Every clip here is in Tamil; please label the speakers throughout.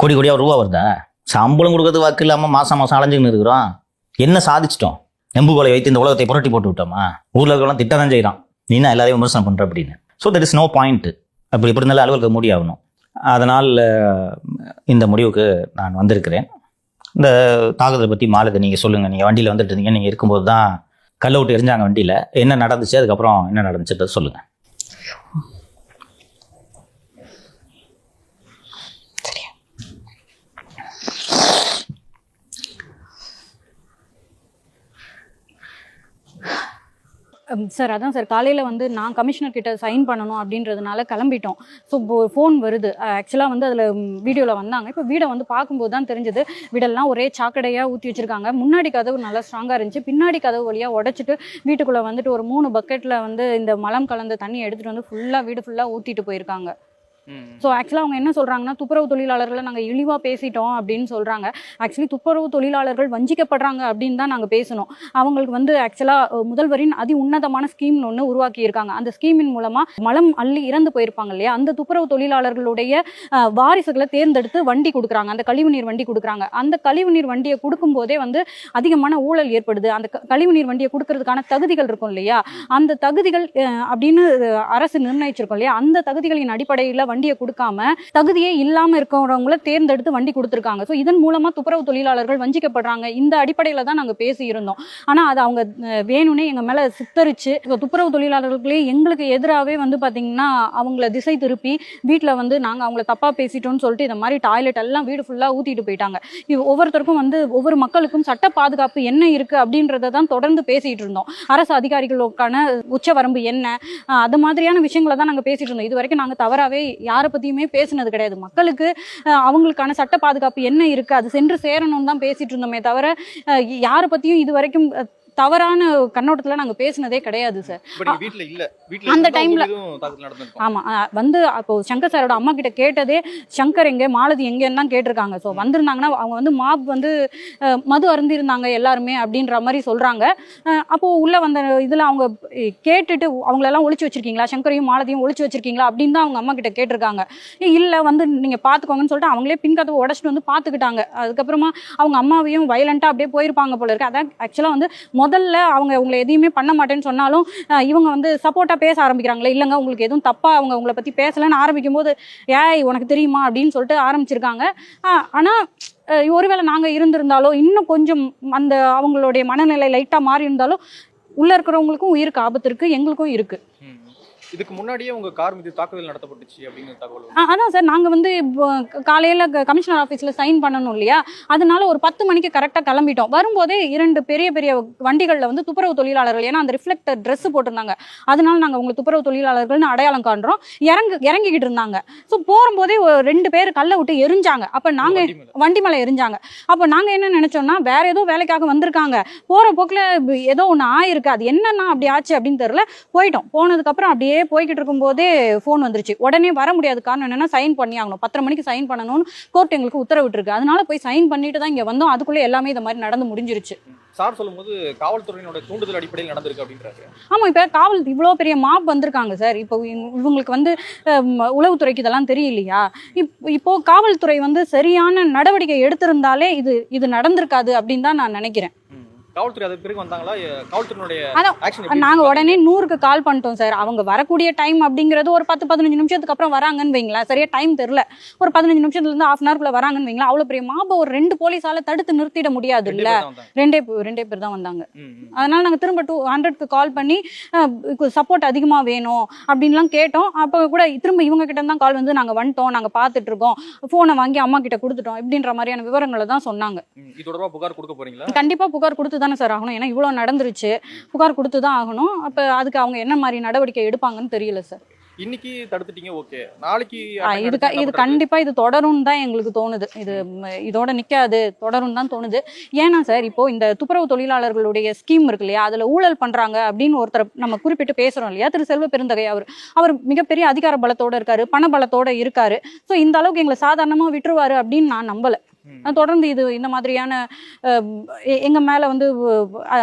Speaker 1: கோடி கோடியாக ரூபா வருதா? சம்பளம் கொடுக்கறது வாக்கு இல்லாமல் மாதம் மாதம் அலைஞ்சுன்னு இருக்கிறோம். என்ன சாதிச்சிட்டோம்? நெம்புகோலை வைத்து இந்த உலகத்தை புரட்டி போட்டு விட்டோமா? ஊரில் இருக்கலாம் திட்டம் தான் செய்கிறான் நீ என்ன எல்லாரையும் விமர்சனம் பண்ணுற அப்படின்னு. So that is no point அப்படி இப்படி இருந்தாலும் அலுவலக முடியாகணும் அதனால் இந்த முடிவுக்கு நான் வந்திருக்கிறேன். இந்த தாக்குதலை பற்றி மாலத்தை நீங்கள் சொல்லுங்கள் நீங்கள் வண்டியில் வந்துட்டு இருந்தீங்க. நீங்கள் இருக்கும்போது தான் கல்லை விட்டு எரிஞ்சாங்க வண்டியில். என்ன நடந்துச்சு? அதுக்கப்புறம் என்ன நடந்துச்சுன்றது சொல்லுங்கள்
Speaker 2: சார் அதான் சார் காலையில் வந்து நான் கமிஷனர் கிட்ட சைன் பண்ணணும் அப்படின்றதுனால கிளம்பிட்டோம். ஸோ ஃபோன் வருது. ஆக்சுவலாக வந்து அதில் வீடியோவில் வந்தாங்க. இப்போ வீடை வந்து பார்க்கும்போது தான் தெரிஞ்சது. வீடெல்லாம் ஒரே சாக்கடையாக ஊற்றி வச்சுருக்காங்க. முன்னாடி கதவு நல்லா ஸ்ட்ராங்காக இருந்துச்சு. பின்னாடி கதவு வழியாக உடச்சிட்டு வீட்டுக்குள்ளே வந்துட்டு ஒரு மூணு பக்கெட்டில் வந்து இந்த மலம் கலந்த தண்ணி எடுத்துகிட்டு வந்து ஃபுல்லாக வீடு ஃபுல்லாக ஊற்றிட்டு போயிருக்காங்க. ஸோ ஆக்சுவலாக அவங்க என்ன சொல்கிறாங்கன்னா துப்புரவு தொழிலாளர்களை நாங்கள் இழிவாக பேசிட்டோம் அப்படின்னு சொல்கிறாங்க ஆக்சுவலி துப்புரவு தொழிலாளர்கள் வஞ்சிக்கப்படுறாங்க அப்படின்னு தான் நாங்கள் பேசணும். அவங்களுக்கு வந்து ஆக்சுவலாக முதல்வரின் அதி உன்னதமான ஸ்கீம்னு ஒன்று உருவாக்கியிருக்காங்க. அந்த ஸ்கீமின் மூலமாக மலம் அள்ளி இறந்து போயிருப்பாங்க இல்லையா? அந்த துப்புரவு தொழிலாளர்களுடைய வாரிசுகளை தேர்ந்தெடுத்து வண்டி கொடுக்குறாங்க. அந்த கழிவுநீர் வண்டி கொடுக்குறாங்க. அந்த கழிவுநீர் வண்டியை கொடுக்கும்போதே வந்து அதிகமான ஊழல் ஏற்படுது. அந்த க- கழிவுநீர் வண்டியை கொடுக்கறதுக்கான தகுதிகள் இருக்கும் இல்லையா? அந்த தகுதிகள் அப்படின்னு அரசு நிர்ணயிச்சிருக்கோம் இல்லையா? அந்த தகுதிகளின் அடிப்படையில் வண்டியை கொடுக்காம தகுதியே இல்லாம இருக்கிறவங்கள தேர்ந்தெடுத்து வண்டி கொடுத்துருக்காங்க. ஸோ இதன் மூலமா துப்புரவு தொழிலாளர்கள் வஞ்சிக்கப்படுறாங்க. இந்த அடிப்படையில தான் நாங்க பேசியிருந்தோம். ஆனால் ஆனா அது அவங்க வேணும்னே எங்க மேல சித்தரிச்சு துப்புரவு தொழிலாளர்களே எங்களுக்கு எதிராகவே வந்து பாத்தீங்கன்னா அவங்கள திசை திருப்பி வீட்டில் வந்து நாங்க அவங்கள தப்பா பேசிட்டோம்னு சொல்லிட்டு இந்த மாதிரி டாய்லெட் எல்லாம் வீடு ஃபுல்லா ஊத்திட்டு போயிட்டாங்க. இது ஒவ்வொருத்தருக்கும் வந்து ஒவ்வொரு மக்களுக்கும் சட்ட பாதுகாப்பு என்ன இருக்கு அப்படின்றத தான் தொடர்ந்து பேசிட்டு இருந்தோம். அரசு அதிகாரிகளுக்கான உச்ச வரம்பு என்ன அது மாதிரியான விஷயங்களை தான் நாங்கள் பேசிட்டு இருந்தோம். இது வரைக்கும் நாங்கள் தவறாவே யாரை பற்றியுமே பேசினது கிடையாது. மக்களுக்கு அவங்களுக்கான சட்ட பாதுகாப்பு என்ன இருக்குது அது சென்று சேரணும்னு தான் பேசிட்டு இருந்தோமே தவிர யாரை பற்றியும் இது வரைக்கும் தவறான கண்ணோட்டத்தில் நாங்கள் பேசினதே கிடையாது சார் அந்த
Speaker 3: இருந்தா
Speaker 2: timeல-
Speaker 3: உங்களுக்கு எதுவும் தாக்குதல் நடந்திருக்கும்.
Speaker 2: ஆமா. அஹ் வந்து அப்போ சங்கர் சாரோட அம்மா கிட்ட கேட்டதே சங்கர் எங்க? மாலதி எங்கன்னு தான் கேட்டிருக்காங்க. ஸோ வந்திருந்தாங்கன்னா அவங்க வந்து மாப் வந்து மது அருந்திருந்தாங்க எல்லாருமே அப்படின்ற மாதிரி சொல்றாங்க. அப்போ உள்ள வந்த இதுல அவங்க கேட்டுட்டு அவங்களெல்லாம் ஒளிச்சு வச்சிருக்கீங்களா? சங்கரையும் மாலதியும் ஒளிச்சு வச்சிருக்கீங்களா? அப்படின்னு தான் அவங்க அம்மா கிட்ட கேட்டிருக்காங்க. "ஏய், இல்ல வந்து நீங்க பாத்துக்கோங்கன்னு சொல்லிட்டு அவங்களே பின் கதவை உடச்சிட்டு வந்து பாத்துக்கிட்டாங்க. அதுக்கப்புறமா அவங்க அம்மாவையும் வயலண்டா அப்படியே போயிருப்பாங்க போல இருக்கு. அதான் ஆக்சுவலா வந்து முதல்ல அவங்க உங்களை எதையுமே பண்ண மாட்டேன்னு சொன்னாலும் இவங்க வந்து சப்போர்ட்டாக பேச ஆரம்பிக்கிறாங்களே இல்லைங்க உங்களுக்கு எதுவும் தப்பாக அவங்க உங்களை பற்றி பேசலைன்னு ஆரம்பிக்கும் போது ஏய் உனக்கு தெரியுமா? அப்படின்னு சொல்லிட்டு ஆரம்பிச்சிருக்காங்க. ஆனால் ஒருவேளை நாங்கள் இருந்திருந்தாலோ இன்னும் கொஞ்சம் அந்த அவங்களுடைய மனநிலை லைட்டாக மாறி இருந்தாலும் உள்ளே இருக்கிறவங்களுக்கும் உயிருக்கு ஆபத்து இருக்குது எங்களுக்கும் இருக்குது
Speaker 3: இதுக்கு முன்னாடியே உங்க கார் மீது தாக்குதல் நடத்தப்பட்டுச்சு அப்படிங்கிற தகவல்
Speaker 2: அதான் சார். நாங்கள் வந்து காலையில் கமிஷனர் ஆஃபீஸில் சைன் பண்ணணும் இல்லையா? அதனால ஒரு பத்து மணிக்கு கரெக்டாக கிளம்பிட்டோம். வரும்போதே இரண்டு பெரிய பெரிய வண்டிகளில் வந்து துப்புரவு தொழிலாளர்கள் ஏன்னா அந்த ரிஃப்ளெக்டர் ட்ரெஸ் போட்டிருந்தாங்க. அதனால நாங்கள் உங்களை துப்புரவு தொழிலாளர்கள்னு அடையாளம் காண்றோம். இறங்கு இறங்கிக்கிட்டு இருந்தாங்க. ஸோ போகும்போதே ரெண்டு பேர் கல்லை விட்டு எரிஞ்சாங்க. அப்போ நாங்கள்
Speaker 3: வண்டி மேல.
Speaker 2: எரிஞ்சாங்க. அப்போ நாங்கள் என்ன நினைச்சோம்னா வேற ஏதோ வேலைக்காக வந்திருக்காங்க. போகிற போக்கில் ஏதோ ஒன்று ஆயிருக்கு. அது என்னன்னா அப்படி ஆச்சு அப்படின்னு தெரியல. போயிட்டோம். போனதுக்கப்புறம் அப்படியே போய்கிட்டு இருக்கும்போதே ஃபோன் வந்துருச்சு. உடனே வர முடியாது காரணம் என்னன்னா சைன் பண்ணி ஆகணும். பத்தரை மணிக்கு சைன் பண்ணணும்னு கோர்ட் எங்களுக்கு உத்தரவிட்டிருக்கு. அதனால போய் சைன் பண்ணிட்டு தான் இங்கே வந்தோம். அதுக்குள்ளே எல்லாமே இந்த மாதிரி நடந்து முடிஞ்சிருச்சு.
Speaker 3: சார் சொல்லும்போது காவல்துறையினோட தூண்டுதல் அடிப்படையில் நடந்திருக்கு அப்படின்றாரு.
Speaker 2: ஆமாம் இப்போ காவல் இவ்வளோ பெரிய மாப் வந்திருக்காங்க சார் இப்போ இவங்க- இவங்களுக்கு வந்து உளவுத்துறைக்கு இதெல்லாம் தெரியலையா? இப் இப்போ காவல்துறை வந்து சரியான நடவடிக்கை எடுத்திருந்தாலே இது இது நடந்திருக்காது அப்படின்னு தான் நான் நினைக்கிறேன்.
Speaker 3: காவல்துறை அதுக்கு பிறகு வந்தாங்களா? காவல்துறையினுடைய
Speaker 2: நாங்க உடனே நூறுக்கு கால் பண்ணிட்டோம் சார். அவங்க வரக்கூடிய டைம் அப்படிங்கிறது ஒரு பத்து பதினஞ்சு நிமிஷத்துக்கு அப்புறம் வராங்கன்னு வைங்களேன். சரியா டைம் தெரியல. ஒரு பதினஞ்சு நிமிஷத்துல இருந்து ஹாஃப் அன் ஹவர்க்குள்ள வராங்கன்னு வைங்களேன். அவ்வளவு பெரிய மாப ஒரு ரெண்டு போலீஸால தடுத்து நிறுத்திட முடியாது இல்ல ரெண்டே ரெண்டே பேர் தான் வந்தாங்க. அதனால நாங்க திரும்ப டூ ஹண்ட்ரட்க்கு கால் பண்ணி சப்போர்ட் அதிகமா வேணும் அப்படின்லாம் கேட்டோம். அப்போ கூட திரும்ப இவங்க கிட்ட தான் கால் வந்து நாங்க வந்துட்டோம். நாங்க பார்த்துட்டு இருக்கோம். போனை வாங்கி அம்மா கிட்ட கொடுத்துட்டோம். இப்படின்ற மாதிரியான விவரங்களை தான் சொன்னாங்க. கண்டிப்பா புகார் கொடுத்து தானே சார் ஆகணும்? ஏன்னா இவ்வளோ நடந்துருச்சு. புகார் கொடுத்து தான் ஆகணும். அப்போ அதுக்கு அவங்க என்ன மாதிரி நடவடிக்கை எடுப்பாங்கன்னு தெரியல சார்.
Speaker 3: இன்னைக்கு தடுத்துட்டீங்க ஓகே. நாளைக்கு
Speaker 2: இது இது கண்டிப்பா இது தொடரும் தான் எங்களுக்கு தோணுது. இது இதோட நிக்காது. தொடரும் தான் தோணுது. ஏன்னா சார் இப்போ இந்த துப்புரவு தொழிலாளர்களுடைய ஸ்கீம் இருக்கு இல்லையா? அதுல ஊழல் பண்றாங்க அப்படின்னு ஒருத்தர் நம்ம குறிப்பிட்டு பேசுறோம் இல்லையா? திரு செல்வ பெருந்தகை அவர். அவர் மிகப்பெரிய அதிகார பலத்தோட இருக்காரு பண பலத்தோட இருக்காரு. ஸோ இந்த அளவுக்கு எங்களை சாதாரணமா விட்டுருவாரு அப்படின்னு நான் நம்பல. தொடர்ந்து இது இந்த மாதிரியான எங்க மேல வந்து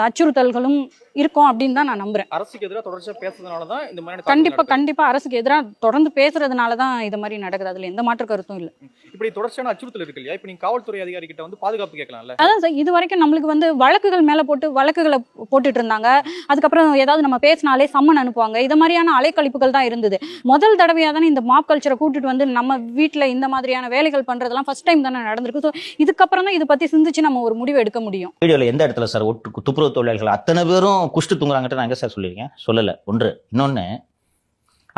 Speaker 2: அச்சுறுத்தல்களும் இருக்கும் அப்படின்னு தான் நான் நம்புறேன்.
Speaker 3: அரசுக்கு எதிராக தொடர்ச்சியா பேசுறதுனால தான் இந்த மாதிரி
Speaker 2: கண்டிப்பா கண்டிப்பா அரசுக்கு எதிராக தொடர்ந்து பேசுறதுனால தான் இது மாதிரி நடக்குது. அதுல எந்த மாற்று கருத்தும் இல்ல.
Speaker 3: இப்படி தொடர்ச்சியான அச்சுறுத்தல் இருக்கு இல்லையா? இப்ப நீங்க காவல்துறை அதிகாரி கிட்ட வந்து பாதுகாப்பு கேட்கலாம்ல?
Speaker 2: அதான் சார் இது வரைக்கும் நம்மளுக்கு வந்து வழக்குகள் மேல போட்டு வழக்குகளை போட்டுட்டு இருந்தாங்க. அதுக்கப்புறம் ஏதாவது நம்ம பேசினாலே சம்மன் அனுப்புவாங்க. இது மாதிரியான அலைக்கழிப்புகள் தான் இருந்தது. முதல் தடவையா தானே இந்த மாப் கல்ச்சரை கூட்டிட்டு வந்து நம்ம வீட்ல இந்த மாதிரியான வேலைகள் பண்றதெல்லாம் ஃபர்ஸ்ட் டைம் தானே நடந்திருக்கு. ஸோ இதுக்கப்புறம் தான் இதை பத்தி சிந்திச்சு நம்ம ஒரு முடிவு எடுக்க முடியும்.
Speaker 1: வீடியோல எந்த இடத்துல சார் ஒட்டு துப்புரவு தொழிலாளர்கள் அத்தனை பேரும் குஷ்டு தூங்குறாங்கட்டு நான் எங்க சார் சொல்லியிருக்கேன்? சொல்லல. ஒன்று. இன்னொன்னு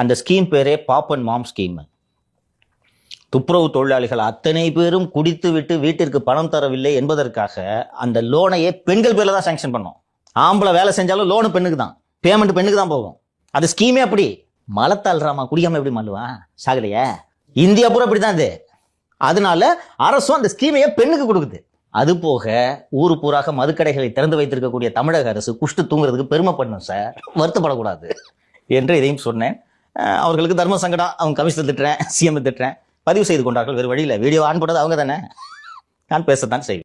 Speaker 1: அந்த ஸ்கீம் பேரே பாப் அண்ட் மாம் ஸ்கீம் துப்புரவு தொழிலாளிகள் அத்தனை பேரும் குடித்து விட்டு வீட்டிற்கு பணம் தரவில்லை என்பதற்காக அந்த லோனையே பெண்கள் பேரில் தான் சாங்ஷன் பண்ணோம் ஆம்பளை வேலை செஞ்சாலும் லோனு பெண்ணுக்கு தான். பேமெண்ட் பெண்ணுக்கு தான் போகும். அது ஸ்கீமே அப்படி. மலத்தாள்றாமா குடிக்காம எப்படி மல்லுவான் சாகலையே. இந்தியா பூரா அப்படிதான் இது. அதனால அரசும் அந்த ஸ்கீமையை பெண்ணுக்கு கொடுக்குது. அது போக ஊர் பூராக மதுக்கடைகளை திறந்து வைத்திருக்கக்கூடிய தமிழக அரசு குஷ்டு தூங்குறதுக்கு பெருமைப்படணும் சார் வருத்தப்படக்கூடாது என்று இதையும் சொன்னேன். அவர்களுக்கு தர்ம சங்கடம். அவங்க கமிஷனர் திட்டுறேன் சிஎம் திட்டுறேன். பதிவு செய்து கொண்டார்கள். வேறு வழியில் வீடியோ ஆன் பண்ணது அவங்க தானே. நான் பேசத்தான் செய்வேன்.